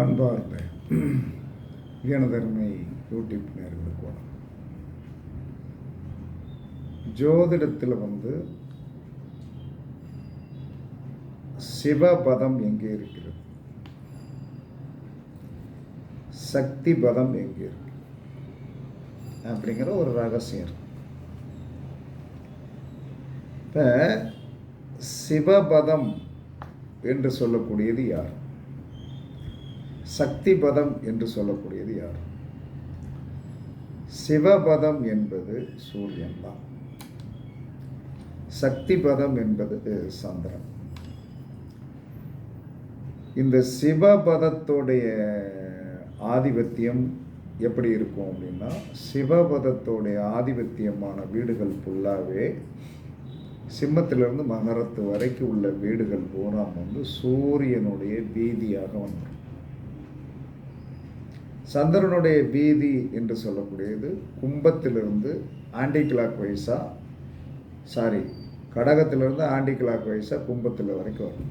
அன்பார்ந்த எனதருமை யூடியூப் நேர்களுக்கு வணக்கம். ஜோதிடத்தில் வந்து சிவபதம் எங்கே இருக்கிறது? சக்தி பதம் எங்கே இருக்கு? அப்படிங்கிற ஒரு ரகசியம் இருக்கு. இப்போ சிவபதம் என்று சொல்லக்கூடியது யார்? சக்தி பதம் என்று சொல்லக்கூடியது யார்? சிவபதம் என்பது சூரியன் தான். சக்தி பதம் என்பது சந்திரன். இந்த சிவபதத்துடைய ஆதிபத்தியம் எப்படி இருக்கும் அப்படின்னா சிவபதத்தோடைய ஆதிபத்தியமான வீடுகள் ஃபுல்லாகவே சிம்மத்திலிருந்து மகரத்து வரைக்கும் உள்ள வீடுகள் பூரா வந்து சூரியனுடைய வீதியாக வந்துடும் சந்திரனுடைய வீதி என்று சொல்லக்கூடியது கும்பத்திலிருந்து ஆண்டி கிளாக் வைஸாக சாரி கடகத்திலிருந்து ஆண்டி கிளாக் வைஸாக கும்பத்தில் வரைக்கும் வரும்.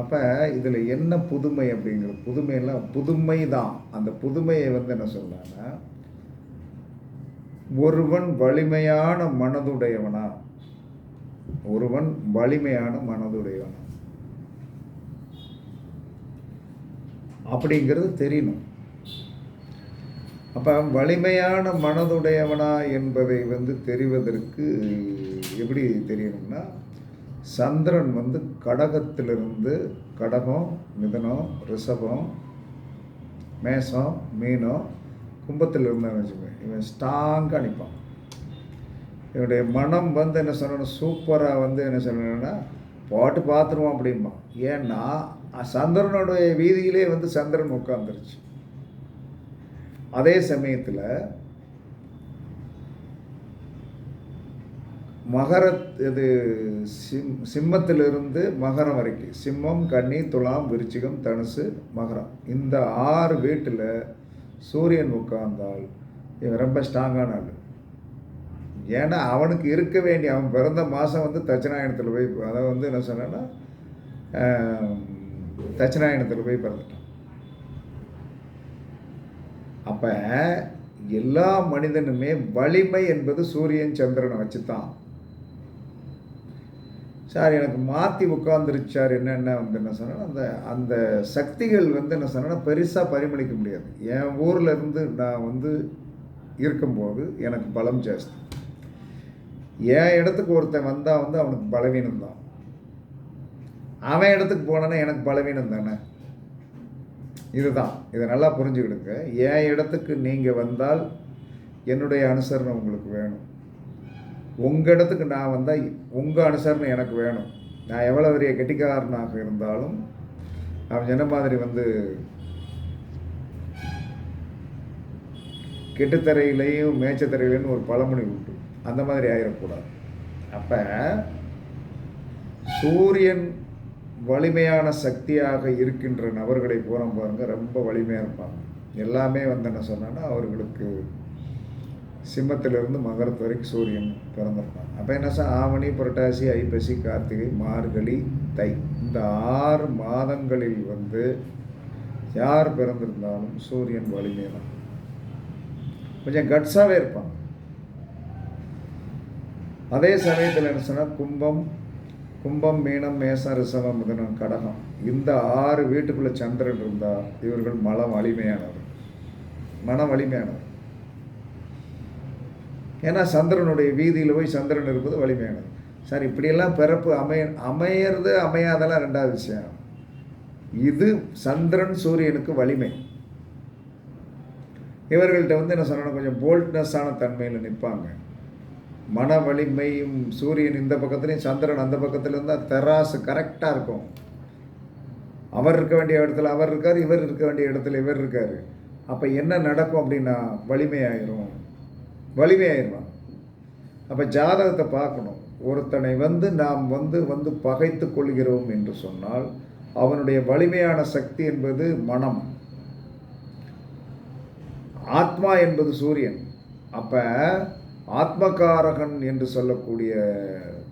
அப்போ இதில் என்ன புதுமை அப்படிங்கிற புதுமையெல்லாம் புதுமை தான் அந்த புதுமையை வந்து என்ன சொல்லலாம்னா ஒருவன் வலிமையான மனதுடையவனா ஒருவன் வலிமையான மனதுடையவனா. அப்படிங்கிறது தெரியணும். அப்போ வலிமையான மனதுடையவனா என்பதை வந்து தெரிவதற்கு எப்படி தெரியணும்னா சந்திரன் வந்து கடகத்திலிருந்து கடகம் மிதனம் ரிஷபம் மேசம் மீனம் கும்பத்தில் இருந்தான்னு வச்சுக்கோங்க. இவன் ஸ்ட்ராங்காக நிற்பான் இவனுடைய மனம் வந்து என்ன சொல்லணும் சூப்பராக வந்து என்ன சொல்லணும்னா போட்டு பார்த்துருவான் அப்படிம்பான். ஏன்னா சந்திரனுடைய வீதியிலே வந்து சந்திரன் உட்காந்துருச்சு அதே சமயத்தில் மகர இது சிம் சிம்மத்திலிருந்து மகரம் வரைக்கும் சிம்மம் கன்னி துலாம் விருச்சிகம் தனுசு மகரம். இந்த ஆறு வீட்டில் சூரியன் உட்கார்ந்தால் இவன் ரொம்ப ஸ்ட்ராங்கான ஆள். ஏன்னா அவனுக்கு இருக்க வேண்டிய அவன் பிறந்த மாதம் வந்து தட்சிணாயனத்தில் போய் அதாவது வந்து என்ன சொன்னேன்னா தட்சிணாயனத்தில் போய் பிறந்துட்டான். அப்போ எல்லா மனிதனுமே வலிமை என்பது சூரியன் சந்திரனை வச்சு தான் சார் எனக்கு மாற்றி உட்காந்துருச்சார் என்னென்ன வந்து என்ன சொன்னால் அந்த அந்த சக்திகள் வந்து என்ன சொன்னால் பெருசாக பரிமளிக்க முடியாது. என் ஊரில் இருந்து நான் வந்து இருக்கும்போது எனக்கு பலம் ஜாஸ்தி. என் இடத்துக்கு ஒருத்தன் வந்தால் வந்து அவனுக்கு பலவீனம் தான் அவன் இடத்துக்கு போனான்னா எனக்கு பலவீனம் தானே இதுதான். இதை நல்லா புரிஞ்சுக்கிடுங்க. என் இடத்துக்கு நீங்கள் வந்தால் என்னுடைய அனுசரணை உங்களுக்கு வேணும். உங்கள் இடத்துக்கு நான் வந்தால் உங்கள் அனுசரணை எனக்கு வேணும். நான் எவ்வளோ பெரிய கெட்டிக்காரனாக இருந்தாலும் அவன் என்ன மாதிரி வந்து கெட்டுத்தரையிலையும் மேய்ச்சத்தரையிலையும் ஒரு பழமொழி உண்டு. அந்த மாதிரி ஆயிடக்கூடாது அப்போ சூரியன் வலிமையான சக்தியாக இருக்கின்ற நபர்களை போகிறோம் பாருங்கள் ரொம்ப வலிமையாக இருப்பாங்க. எல்லாமே வந்து என்ன சொன்னோன்னா அவர்களுக்கு சிம்மத்திலிருந்து மகரத்து வரைக்கும் சூரியன் பிறந்திருப்பாங்க. அப்போ என்ன சார் ஆவணி புரட்டாசி ஐப்பசி கார்த்திகை மார்கழி தை. இந்த ஆறு மாதங்களில் வந்து யார் பிறந்திருந்தாலும் சூரியன் வலிமை தான் கொஞ்சம் கட்ஸாகவே இருப்பாங்க. அதே சமயத்தில் என்ன சொன்னால் கும்பம் கும்பம் மீனம் மேசம் ரிசவம் மிதனம் கடகம். இந்த ஆறு வீட்டுக்குள்ளே சந்திரன் இருந்தால் இவர்கள் மலம் வலிமையானவர் மனம் வலிமையானவர் ஏன்னா சந்திரனுடைய வீதியில் போய் சந்திரன் இருப்பது வலிமையானது. சார் இப்படியெல்லாம் பிறப்பு அமைய அமையிறது அமையாதெல்லாம் ரெண்டாவது விஷயம். இது சந்திரன் சூரியனுக்கு வலிமை. இவர்கள்ட்ட வந்து என்ன சொன்னால் கொஞ்சம் போல்ட்னஸ்ஸான தன்மையில் நிற்பாங்க மன வலிமையும் சூரியன் இந்த பக்கத்துலேயும் சந்திரன் அந்த பக்கத்தில் இருந்தால் தெராசு கரெக்டாக இருக்கும். அவர் இருக்க வேண்டிய இடத்துல அவர் இருக்கார் இவர் இருக்க வேண்டிய இடத்துல இவர் இருக்கார். அப்போ என்ன நடக்கும் அப்படின்னா வலிமையாயிரும். வலிமையாயிருவான் அப்போ ஜாதகத்தை பார்க்கணும். ஒருத்தனை வந்து நாம் வந்து வந்து பகைத்து கொள்கிறோம் என்று சொன்னால் அவனுடைய வலிமையான சக்தி என்பது மனம். ஆத்மா என்பது சூரியன். அப்போ ஆத்மகாரகன் என்று சொல்லக்கூடிய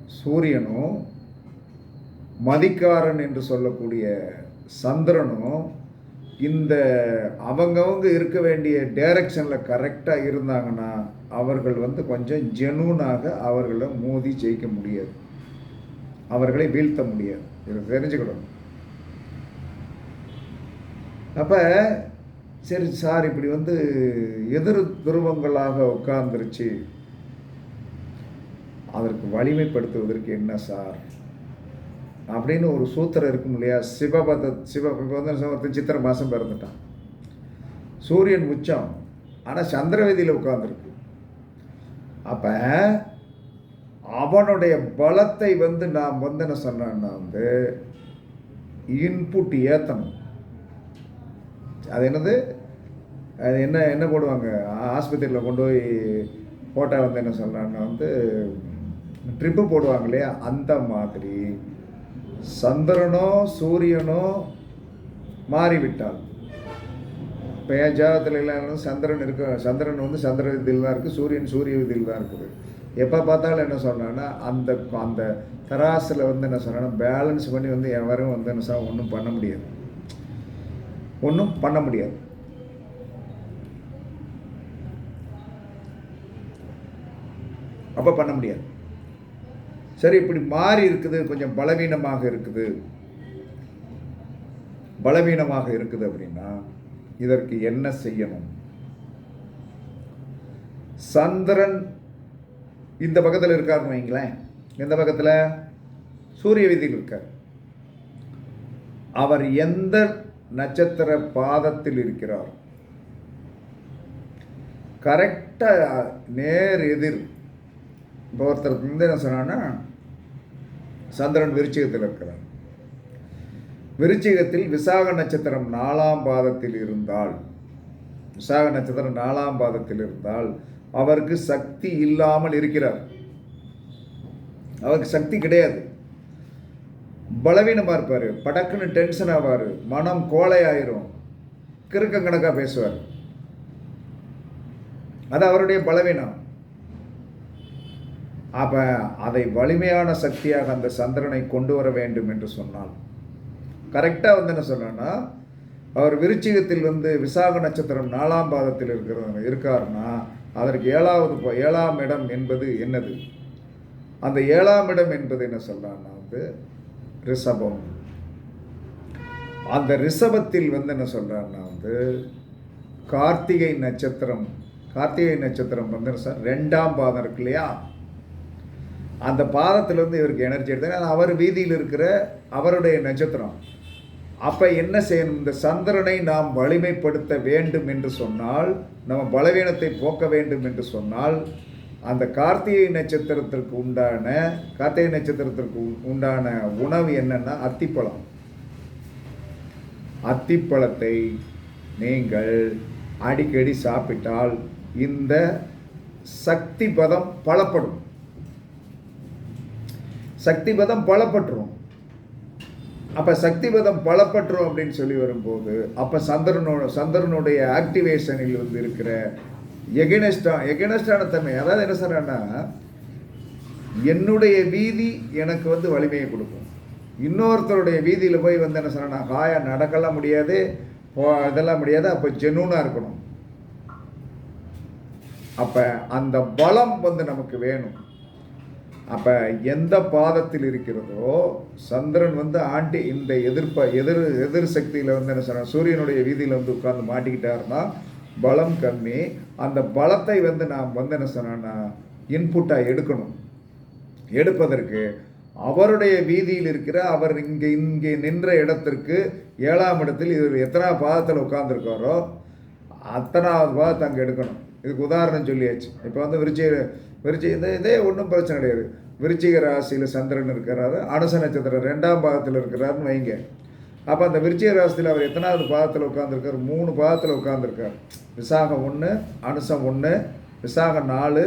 சூரியனும் மதிக்காரன் என்று சொல்லக்கூடிய சந்திரனும் இந்த அவங்கவங்க இருக்க வேண்டிய டைரக்ஷனில் கரெக்டாக இருந்தாங்கன்னா அவர்கள் வந்து கொஞ்சம் ஜெனூனாக அவர்களை மோதி ஜெயிக்க முடியாது. அவர்களை வீழ்த்த முடியாது. இதை தெரிஞ்சுக்கணும். அப்போ சரி சார் இப்படி வந்து எதிர் துருவங்களாக உட்கார்ந்துருச்சு. அதற்கு வலிமைப்படுத்துவதற்கு என்ன சார்? அப்படின்னு ஒரு சூத்திரம் இருக்கும் இல்லையா? சிவபத சிவ ஒருத்தன் சித்திரை மாதம் பிறந்துட்டான். சூரியன் உச்சம். ஆனால் சந்திரவதியில் உட்காந்துருக்கு அப்போ அவனுடைய பலத்தை வந்து நான் வந்து என்ன சொன்னேன்னா வந்து இன்புட் ஏற்றணும் அது என்னது? அது என்ன என்ன போடுவாங்க? ஆஸ்பத்திரியில் கொண்டு போய் போட்டால் வந்து என்ன சொல்கிறாங்கன்னா வந்து ட்ரிப்பு போடுவாங்க இல்லையா அந்த மாதிரி. சந்திரனோ சூரியனோ மாறிவிட்டால். இப்போ என் ஜாதகத்தில் எல்லாம் சந்திரன் இருக்க சந்திரன் வந்து சந்திர விதியில் தான் இருக்குது சூரியன் சூரிய விதியில் தான் இருக்குது. எப்போ பார்த்தாலும் என்ன சொன்னான்னா அந்த அந்த தராசில் வந்து என்ன சொன்னா பேலன்ஸ் பண்ணி வந்து எவரும் வந்து என்ன சொன்னால் ஒன்றும் பண்ண முடியாது. ஒன்றும் பண்ண முடியாது. அப்போ பண்ண முடியாது. சரி இப்படி மாறி இருக்குது கொஞ்சம் பலவீனமாக இருக்குது. பலவீனமாக இருக்குது அப்படின்னா இதற்கு என்ன செய்யணும்? சந்திரன் இந்த பக்கத்தில் இருக்காருன்னு வைங்களேன். எந்த பக்கத்தில்? சூரிய விதியில் இருக்கார். அவர் எந்த நட்சத்திர பாதத்தில் இருக்கிறார்? கரெக்டாக நேர் எதிர் இப்போ ஒருத்தர் வந்து என்ன சொன்னான்னா சந்திரன் விருச்சிகத்தில் இருக்கிறார். விருச்சிகத்தில் விசாக நட்சத்திரம் நாலாம் பாதத்தில் இருந்தால் விசாக நட்சத்திரம் நாலாம் பாதத்தில் இருந்தால் அவருக்கு சக்தி இல்லாமல் இருக்கிறார். அவருக்கு சக்தி கிடையாது. பலவீனமாக இருப்பார் படக்குன்னு டென்ஷன் ஆவார் மனம் கோலை ஆயிரும் கிறுக்கங்கணக்காக பேசுவார். அது அவருடைய பலவீனம். அப்போ அதை வலிமையான சக்தியாக அந்த சந்திரனை கொண்டு வர வேண்டும் என்று சொன்னால் கரெக்டாக வந்து என்ன சொன்னேன்னா அவர் விருச்சிகத்தில் வந்து விசாக நட்சத்திரம் நாலாம் பாதத்தில் இருக்கிற இருக்காருன்னா அதற்கு ஏழாவது ஏழாம் இடம் என்பது என்னது? அந்த ஏழாம் இடம் என்பது என்ன சொல்கிறான்னா வந்து ரிஷபம். அந்த ரிஷபத்தில் வந்து என்ன சொல்கிறாருன்னா வந்து கார்த்திகை நட்சத்திரம் கார்த்திகை நட்சத்திரம் வந்து என்ன ரெண்டாம் பாதம் இருக்கு இல்லையா? அந்த பாதத்திலேருந்து இவருக்கு எனர்ஜி எடுத்தாங்க அவர் வீதியில் இருக்கிற அவருடைய நட்சத்திரம். அப்போ என்ன செய்யணும்? இந்த சந்திரனை நாம் வலிமைப்படுத்த வேண்டும் என்று சொன்னால் நம்ம பலவீனத்தை போக்க வேண்டும் என்று சொன்னால் அந்த கார்த்திகை நட்சத்திரத்திற்கு உண்டான கார்த்திகை நட்சத்திரத்திற்கு உண்டான உணவு என்னென்னா அத்திப்பழம். அத்திப்பழத்தை நீங்கள் அடிக்கடி சாப்பிட்டால் இந்த சக்தி பதம் பலப்படும். சக்தி பதம் பலப்பட்டுரும். அப்போ சக்தி பதம் பலப்பட்டுரும் அப்படின்னு சொல்லி வரும்போது அப்போ சந்திரனோட சந்திரனுடைய ஆக்டிவேஷனில் வந்து இருக்கிற எகனஸ்டா எகனஸ்டான தன்மை அதாவது என்ன சொல்கிறேன்னா என்னுடைய வீதி எனக்கு வந்து வலிமையை கொடுக்கும். இன்னொருத்தருடைய வீதியில் போய் வந்து என்ன சொல்கிறேன்னா ஹாயாக நடக்கலாம் முடியாது இதெல்லாம் முடியாது அப்போ ஜெனூனாக இருக்கணும். அப்போ அந்த பலம் வந்து நமக்கு வேணும். அப்போ எந்த பாதத்தில் இருக்கிறதோ சந்திரன் வந்து ஆண்டி இந்த எதிர்ப்ப எதிர் எதிர் சக்தியில் வந்து என்ன சொன்ன சூரியனுடைய வீதியில் வந்து உட்கார்ந்து மாட்டிக்கிட்டாருன்னா பலம் கம்மி. அந்த பலத்தை வந்து நாம் வந்து என்ன சொன்னா இன்புட்டாக எடுக்கணும். எடுப்பதற்கு அவருடைய வீதியில் இருக்கிற அவர் இங்கே இங்கே நின்ற இடத்திற்கு ஏழாம் இடத்தில் இவர் எத்தனாவது பாதத்தில் உட்கார்ந்துருக்காரோ அத்தனாவது பாதத்தை அங்கே எடுக்கணும். இதுக்கு உதாரணம் சொல்லியாச்சு. இப்போ வந்து விருச்சிக விருச்சி இந்த இதே ஒன்றும் பிரச்சனை கிடையாது. விருச்சிக ராசியில் சந்திரன் இருக்கிறாரு அனுச நட்சத்திரம் ரெண்டாம் பாகத்தில் இருக்கிறாருன்னு வைங்க. அப்போ அந்த விருச்சிக ராசியில் அவர் எத்தனாவது பாகத்தில் உட்காந்துருக்காரு மூணு பாகத்தில் உட்காந்துருக்கார் விசாகம் ஒன்று அனுசம் ஒன்று விசாகம் நாலு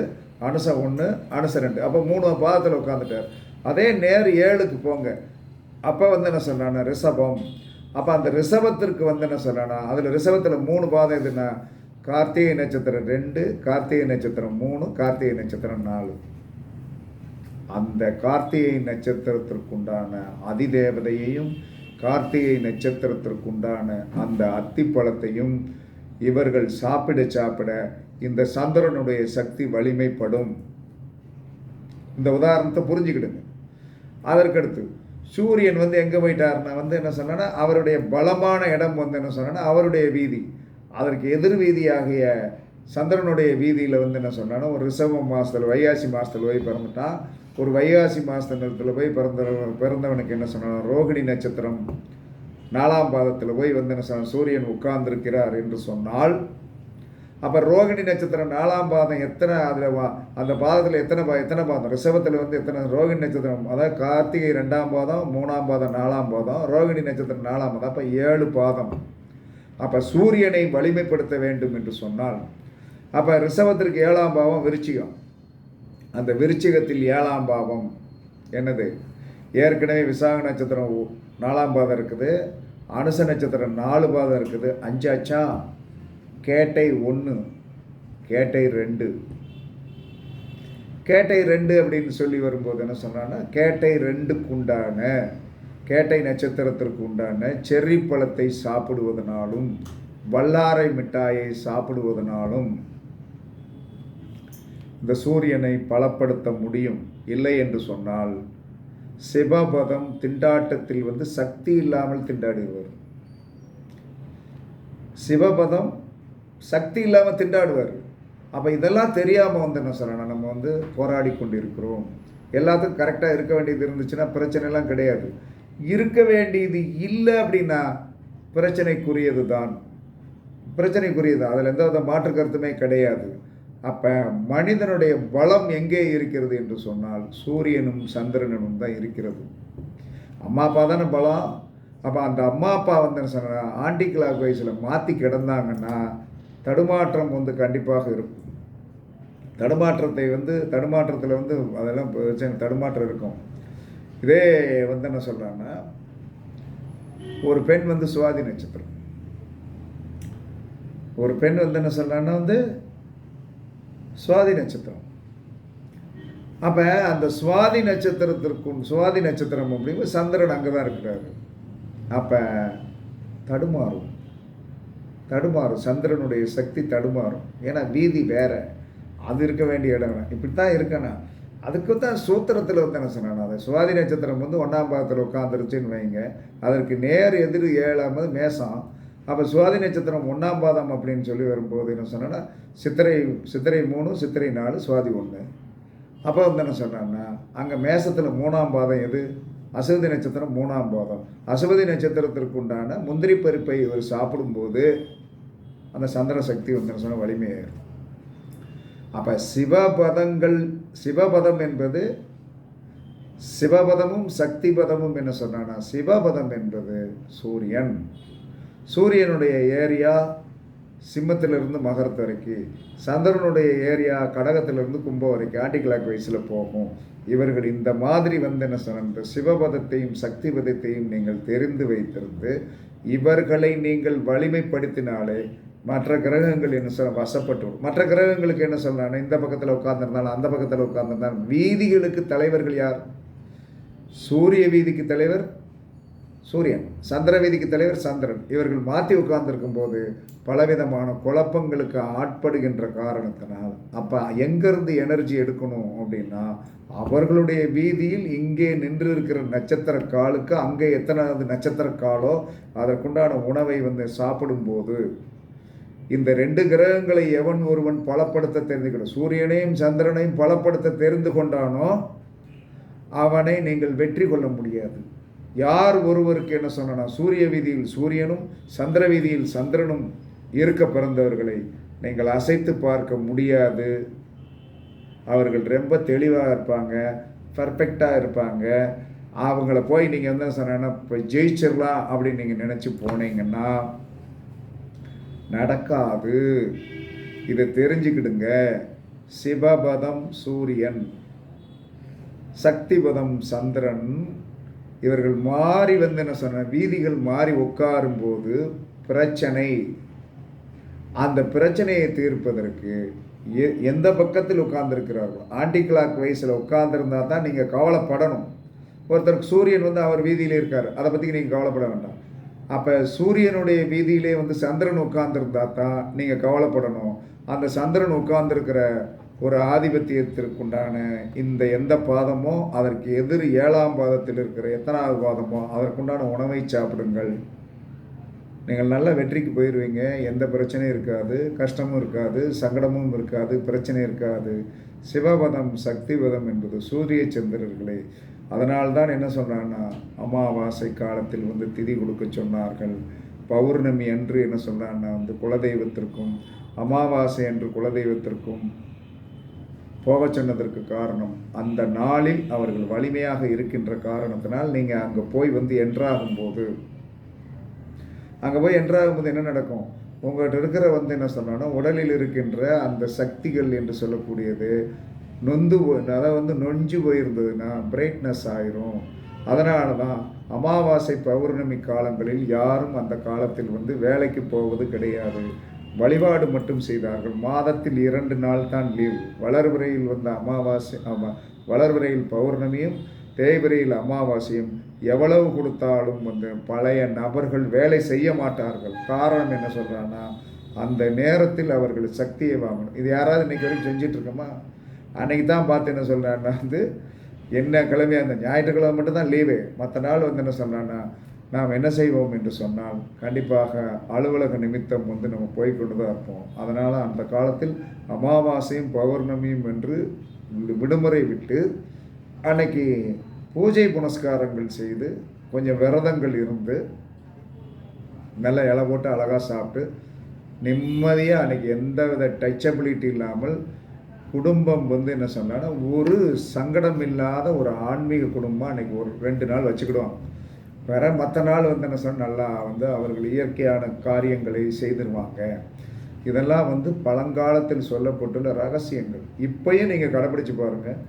அனுசம் ஒன்று அனுசம் ரெண்டு. அப்போ மூணு பாகத்தில் உட்காந்துட்டார் அதே நேர் ஏழுக்கு போங்க. அப்போ வந்து என்ன சொன்னானா ரிஷபம். அப்போ அந்த ரிஷபத்திற்கு வந்து என்ன சொன்னானா அதில் ரிஷபத்தில் மூணு பாதம் எதுனா கார்த்திகை நட்சத்திரம் ரெண்டு கார்த்திகை நட்சத்திரம் மூணு கார்த்திகை நட்சத்திரம் நாலு. அந்த கார்த்திகை நட்சத்திரத்திற்குண்டான அதிதேவதையையும் கார்த்திகை நட்சத்திரத்திற்குண்டான அந்த அத்திப்பழத்தையும் இவர்கள் சாப்பிட சாப்பிட இந்த சந்திரனுடைய சக்தி வலிமைப்படும். இந்த உதாரணத்தை புரிஞ்சுக்கிடுங்க. அதற்கடுத்து சூரியன் வந்து எங்கே போயிட்டாருன்னா வந்து என்ன சொன்னா அவருடைய பலமான இடம் வந்து என்ன சொன்னா அவருடைய வீதி. அதற்கு எதிர் வீதியாகிய சந்திரனுடைய வீதியில் வந்து என்ன சொன்னாலும் ஒரு ரிசர்வ மாதத்தில் வைகாசி மாதத்தில் போய் பிறந்துட்டான் ஒரு வைகாசி மாதத்தில் போய் பிறந்த பிறந்தவனுக்கு என்ன சொன்னான் ரோகிணி நட்சத்திரம் நாலாம் பாதத்தில் போய் வந்து என்ன சொன்ன சூரியன் உட்கார்ந்திருக்கிறார் என்று சொன்னால் அப்போ ரோகிணி நட்சத்திரம் நாலாம் பாதம் எத்தனை அதில் வா அந்த பாதத்தில் எத்தனை பா எத்தனை பாதம்? ரிஷபத்தில் வந்து எத்தனை ரோகிணி நட்சத்திரம் அதாவது கார்த்திகை ரெண்டாம் பாதம் மூணாம் பாதம் நாலாம் பாதம் ரோகிணி நட்சத்திரம் நாலாம் பாதம் அப்போ ஏழு பாதம். அப்போ சூரியனை வலிமைப்படுத்த வேண்டும் என்று சொன்னால் அப்போ ரிஷபத்திற்கு ஏழாம் பாவம் விருச்சிகம். அந்த விருச்சிகத்தில் ஏழாம் பாவம் என்னது? ஏற்கனவே விசாக நட்சத்திரம் நாலாம் பாதம் இருக்குது அனுச நட்சத்திரம் நாலு பாதம் இருக்குது. அஞ்சாச்சா? கேட்டை ஒன்று கேட்டை ரெண்டு. கேட்டை ரெண்டு அப்படின்னு சொல்லி வரும்போது என்ன சொன்னான்னா கேட்டை ரெண்டுக்குண்டான கேட்டை நட்சத்திரத்திற்கு உண்டான செர்ரி பழத்தை சாப்பிடுவதனாலும் வல்லாரை மிட்டாயை சாப்பிடுவதனாலும் இந்த சூரியனை பலப்படுத்த முடியும். இல்லை என்று சொன்னால் சிவபதம் திண்டாட்டத்தில் வந்து சக்தி இல்லாமல் திண்டாடுவார். சிவபதம் சக்தி இல்லாமல் திண்டாடுவார். அப்போ இதெல்லாம் தெரியாமல் வந்து என்ன சொல்லணும்? நம்ம வந்து போராடி கொண்டிருக்கிறோம். எல்லாத்துக்கும் கரெக்டாக இருக்க வேண்டியது இருந்துச்சுன்னா பிரச்சனைலாம் கிடையாது. இருக்க வேண்டியது இல்லை அப்படின்னா பிரச்சனைக்குரியது தான் பிரச்சனைக்குரியது. அதில் எந்த வித மாற்று கருத்துமே கிடையாது. அப்போ மனிதனுடைய பலம் எங்கே இருக்கிறது என்று சொன்னால் சூரியனும் சந்திரனும் தான் இருக்கிறது. அம்மா அப்பா தானே பலம். அப்போ அந்த அம்மா அப்பா வந்து என்ன ஆண்டி கிளாக் வயசில் மாற்றி கிடந்தாங்கன்னா தடுமாற்றம் வந்து கண்டிப்பாக இருக்கும். தடுமாற்றத்தை வந்து தடுமாற்றத்தில் வந்து அதெல்லாம் பிரச்சனை தடுமாற்றம் இருக்கும். இதே வந்து என்ன சொல்கிறாங்கன்னா ஒரு பெண் வந்து சுவாதி நட்சத்திரம். ஒரு பெண் வந்து என்ன சொல்கிறான்னா வந்து சுவாதி நட்சத்திரம். அப்போ அந்த சுவாதி நட்சத்திரத்திற்கும் சுவாதி நட்சத்திரம் அப்படிங்கும்போது சந்திரன் அங்கே தான் இருக்கிறாரு. அப்போ தடுமாறும். தடுமாறும். சந்திரனுடைய சக்தி தடுமாறும். ஏன்னா வீதி வேற. அது இருக்க வேண்டிய இடம். இப்படி தான் இருக்கணும். அதுக்கு தான் சூத்திரத்தில் வந்து என்ன சொன்னேன் அதை? சுவாதி நட்சத்திரம் வந்து ஒன்றாம் பாதத்தில் உட்காந்துருச்சுன்னு வைங்க. அதற்கு நேர் எதிர் ஏழாமது மேசம். அப்போ சுவாதி நட்சத்திரம் ஒன்றாம் பாதம் அப்படின்னு சொல்லி வரும்போது என்ன சொன்னேன்னா சித்திரை சித்திரை மூணு சித்திரை நாலு சுவாதி ஒன்று அப்போ வந்து என்ன சொன்னான்னா அங்கே மேசத்தில் மூணாம் பாதம் எது? அசுவதி நட்சத்திரம் மூணாம் பாதம். அசுவதி நட்சத்திரத்திற்கு உண்டான முந்திரி பருப்பை இவர் சாப்பிடும்போது அந்த சந்திர சக்தி வந்து என்ன சொன்ன வலிமையாயிரும் அப்போ சிவபதங்கள் சிவபதம் என்பது சிவபதமும் சக்தி பதமும் என்ன சொன்னான்னா சிவபதம் என்பது சூரியன். சூரியனுடைய ஏரியா சிம்மத்திலிருந்து மகரத்து வரைக்கும் சந்திரனுடைய ஏரியா கடகத்திலிருந்து கும்பம் வரைக்கும் ஆன்டி கிளாக் வயசில் போகும். இவர்கள் இந்த மாதிரி வந்து என்ன சொன்ன சிவபதத்தையும் சக்தி பதத்தையும் நீங்கள் தெரிந்து வைத்திருந்து இவர்களை நீங்கள் வலிமைப்படுத்தினாலே மற்ற கிரகங்கள் என்ன சொல்ல வசப்பட்டு மற்ற கிரகங்களுக்கு என்ன சொல்லலாம் இந்த பக்கத்தில் உட்காந்துருந்தாலும் அந்த பக்கத்தில் உட்காந்துருந்தாலும் வீதிகளுக்கு தலைவர்கள் யார்? சூரிய வீதிக்கு தலைவர் சூரியன். சந்திர வீதிக்கு தலைவர் சந்திரன். இவர்கள் மாற்றி உட்கார்ந்துருக்கும் போது பலவிதமான குழப்பங்களுக்கு ஆட்படுகின்ற காரணத்தினால் அப்போ எங்கேருந்து எனர்ஜி எடுக்கணும் அப்படின்னா அவர்களுடைய வீதியில் இங்கே நின்று இருக்கிற நட்சத்திர காலுக்கு அங்கே எத்தனாவது நட்சத்திர காலோ அதற்குண்டான உணவை வந்து சாப்பிடும்போது இந்த ரெண்டு கிரகங்களை எவன் ஒருவன் பலப்படுத்த தெரிந்துக்கணும் சூரியனையும் சந்திரனையும் பலப்படுத்த தெரிந்து கொண்டானோ அவனை நீங்கள் வெற்றி கொள்ள முடியாது. யார் ஒருவருக்கு என்ன சொன்னா சூரிய வீதியில் சூரியனும் சந்திர வீதியில் சந்திரனும் இருக்க பிறந்தவர்களை நீங்கள் அசைத்து பார்க்க முடியாது. அவர்கள் ரொம்ப தெளிவாக இருப்பாங்க பர்ஃபெக்டாக இருப்பாங்க. அவங்கள போய் நீங்கள் என்ன சொன்னா இப்போ ஜெயிச்சிடலாம் அப்படின்னு நீங்கள் நினச்சி போனீங்கன்னா நடக்காது. இதை தெரிஞ்சுக்கிடுங்க. சிவபதம் சூரியன் சக்திபதம் சந்திரன். இவர்கள் மாறி வந்து என்ன சொன்ன வீதிகள் மாறி உட்காரும்போது பிரச்சனை. அந்த பிரச்சனையை தீர்ப்பதற்கு எ- எந்த பக்கத்தில் உட்கார்ந்துருக்கிறார்களோ ஆண்டி கிளாக் வயசில் உட்கார்ந்துருந்தா தான் நீங்கள் கவலைப்படணும். ஒருத்தருக்கு சூரியன் வந்து அவர் வீதியில் இருக்கார். அதை பற்றி நீங்கள் கவலைப்பட வேண்டாம். அப்போ சூரியனுடைய வீதியிலே வந்து சந்திரன் உட்கார்ந்துருந்தா தான் நீங்கள் கவலைப்படணும். அந்த சந்திரன் உட்கார்ந்துருக்கிற ஒரு ஆதிபத்தியத்திற்குண்டான இந்த எந்த பாதமோ அதற்கு எதிர் ஏழாம் பாதத்தில் இருக்கிற எத்தனாவது பாதமோ அதற்குண்டான உணவை சாப்பிடுங்கள். நீங்கள் நல்ல வெற்றிக்கு போயிடுவீங்க எந்த பிரச்சனையும் இருக்காது. கஷ்டமும் இருக்காது. சங்கடமும் இருக்காது. பிரச்சனை இருக்காது. சிவபதம் சக்திபதம் என்பது சூரிய சந்திரர்களே. அதனால்தான் என்ன சொன்னான்னா அமாவாசை காலத்தில் வந்து திதி கொடுக்க சொன்னார்கள். பௌர்ணமி அன்று என்ன சொன்னான்னா வந்து குலதெய்வத்திற்கும் அமாவாசை அன்று குலதெய்வத்திற்கும் போக சொன்னதற்கு காரணம் அந்த நாளில் அவர்கள் வலிமையாக இருக்கின்ற காரணத்தினால் நீங்கள் அங்கே போய் வந்து என்றாகும் போது அங்கே போய் என்றாகும்போது என்ன நடக்கும்? உங்கள்கிட்ட இருக்கிற வந்து என்ன சொன்னோன்னா உடலில் இருக்கின்ற அந்த சக்திகள் என்று சொல்லக்கூடியது நொந்து போய் அதை வந்து நொஞ்சு போயிருந்ததுன்னா பிரைட்னஸ் ஆயிரும். அதனால தான் அமாவாசை பௌர்ணமி காலங்களில் யாரும் அந்த காலத்தில் வந்து வேலைக்கு போவது கிடையாது. வழிபாடு மட்டும் செய்தார்கள். மாதத்தில் இரண்டு நாள் தான் லீவ் வளர்பிறையில் வந்த அமாவாசை ஆமாம் வளர்பிறையில் பௌர்ணமியும் தேய்பிறையில் அமாவாசையும் எவ்வளவு கொடுத்தாலும் வந்து பழைய நபர்கள் வேலை செய்ய மாட்டார்கள். காரணம் என்ன சொல்கிறான்னா அந்த நேரத்தில் அவர்கள் சக்தியை வாங்கணும். இது யாராவது இன்றைக்கி வரைக்கும் செஞ்சிட்ருக்கோமா அன்னைக்கு தான் பார்த்து என்ன சொல்கிறான்னா வந்து என்ன கிழமை அந்த ஞாயிற்றுக்கிழமை மட்டும்தான் லீவு மற்ற நாள் வந்து என்ன சொல்கிறான்னா நாம் என்ன செய்வோம் என்று சொன்னால் கண்டிப்பாக அலுவலக நிமித்தம் வந்து நம்ம போய் கொண்டு தான் இருப்போம். அதனால் அந்த காலத்தில் அமாவாசையும் பௌர்ணமியும் என்று விடுமுறை விட்டு அன்னைக்கு பூஜை புனஸ்காரங்கள் செய்து கொஞ்சம் விரதங்கள் இருந்து நல்லா இலை போட்டு அழகாக சாப்பிட்டு நிம்மதியாக அன்னைக்கு எந்த வித டச்சபிலிட்டி இல்லாமல் குடும்பம் வந்து என்ன சொன்னான்னா ஒரு சங்கடம் இல்லாத ஒரு ஆன்மீக குடும்பம் அன்னைக்கு ஒரு ரெண்டு நாள் வச்சுக்கிடுவாங்க. வேற மற்ற நாள் வந்து என்ன சொன்னால் நல்லா வந்து அவர்கள் இயற்கையான காரியங்களை செய்திருவாங்க. இதெல்லாம் வந்து பழங்காலத்தில் சொல்லப்பட்டுள்ள ரகசியங்கள். இப்பயும் நீங்கள் கடைப்பிடிச்சு பாருங்கள்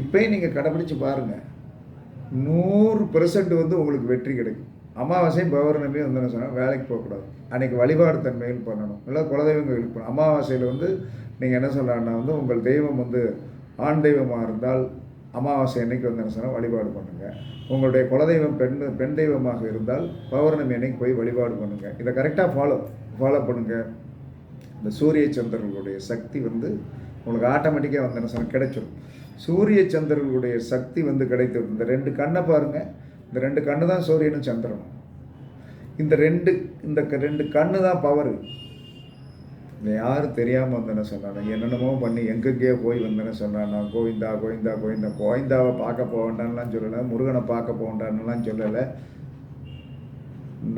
இப்பயும் நீங்கள் கடைப்பிடிச்சு பாருங்கள் நூறு பெர்சன்ட் வந்து உங்களுக்கு வெற்றி கிடைக்கும். அமாவாசையும் பௌர்ணமியும் வந்து என்ன சொன்னால் வேலைக்கு போகக்கூடாது. அன்றைக்கி வழிபாடு தன்மையில் பண்ணணும். இல்லை குலதெய்வம் கோயிலுக்கு போகணும். அமாவாசையில் வந்து நீங்கள் என்ன சொல்லலாம்னா வந்து உங்கள் தெய்வம் வந்து ஆண் தெய்வமாக இருந்தால் அமாவாசை அன்னைக்கு வந்து என்ன சொன்னால் வழிபாடு பண்ணுங்கள் உங்களுடைய குலதெய்வம் பெண் பெண் தெய்வமாக இருந்தால் பௌர்ணமி அன்னைக்கு போய் வழிபாடு பண்ணுங்கள் இதை கரெக்டாக ஃபாலோ ஃபாலோ பண்ணுங்கள் இந்த சூரிய சந்திரர்களுடைய சக்தி வந்து உங்களுக்கு ஆட்டோமேட்டிக்காக வந்து என்ன சொன்னால் கிடைச்சிடும் சூரிய சந்திரர்களுடைய சக்தி வந்து கிடைத்தது இந்த ரெண்டு கண்ணை பாருங்கள் இந்த ரெண்டு கண்ணு தான் சூரியனும் சந்திரனும். இந்த ரெண்டு இந்த க- ரெண்டு கண்ணு தான் பவர் இந்த யாரும் தெரியாமல் வந்தேன்னு சொன்னாங்க என்னென்னமோ பண்ணி எங்கெங்கேயோ போய் வந்தேன்னு சொன்னான். கோவிந்தா கோவிந்தா கோவிந்தா கோவிந்தாவை பார்க்க போகண்டான்லாம் சொல்லலை முருகனை பார்க்க போக சொல்லலை.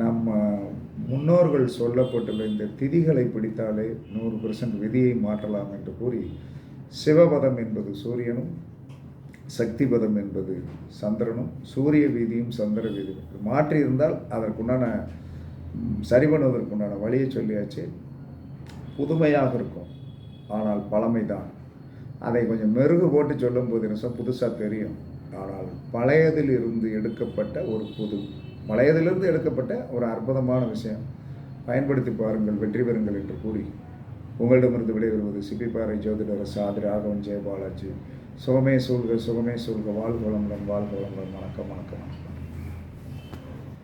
நம்ம முன்னோர்கள் சொல்லப்பட்டுள்ள இந்த திதிகளை பிடித்தாலே நூறு பெர்சன்ட் விதியை மாற்றலாம் என்று கூறி சிவபதம் என்பது சூரியனும் சக்திபதம் என்பது சந்திரனும் சூரிய வீதியும் சந்திர வீதியும். மாற்றியிருந்தால் அதற்குண்டான சரி பண்ணுவதற்குண்டான வழியை சொல்லியாச்சு. புதுமையாக இருக்கும். ஆனால் பழமைதான். அதை கொஞ்சம் மெருகு போட்டு சொல்லும்போது என்ன புதுசாக தெரியும். ஆனால் பழையதில் இருந்து எடுக்கப்பட்ட ஒரு புது பழையதிலிருந்து எடுக்கப்பட்ட ஒரு அற்புதமான விஷயம். பயன்படுத்தி பாருங்கள் வெற்றி பெறுங்கள் என்று கூறி. உங்களிடமிருந்து விடைபெறுவது சிப்பிப்பாறை ஜோதிடர் சாதி ராகவன் ஜெயபாலாஜி. சுகமே சூழ்க சுகமே சூழ்க. வாழ்க வளமுடன் வாழ்க வளமுடன். வணக்கம் வணக்கம் வணக்கம்.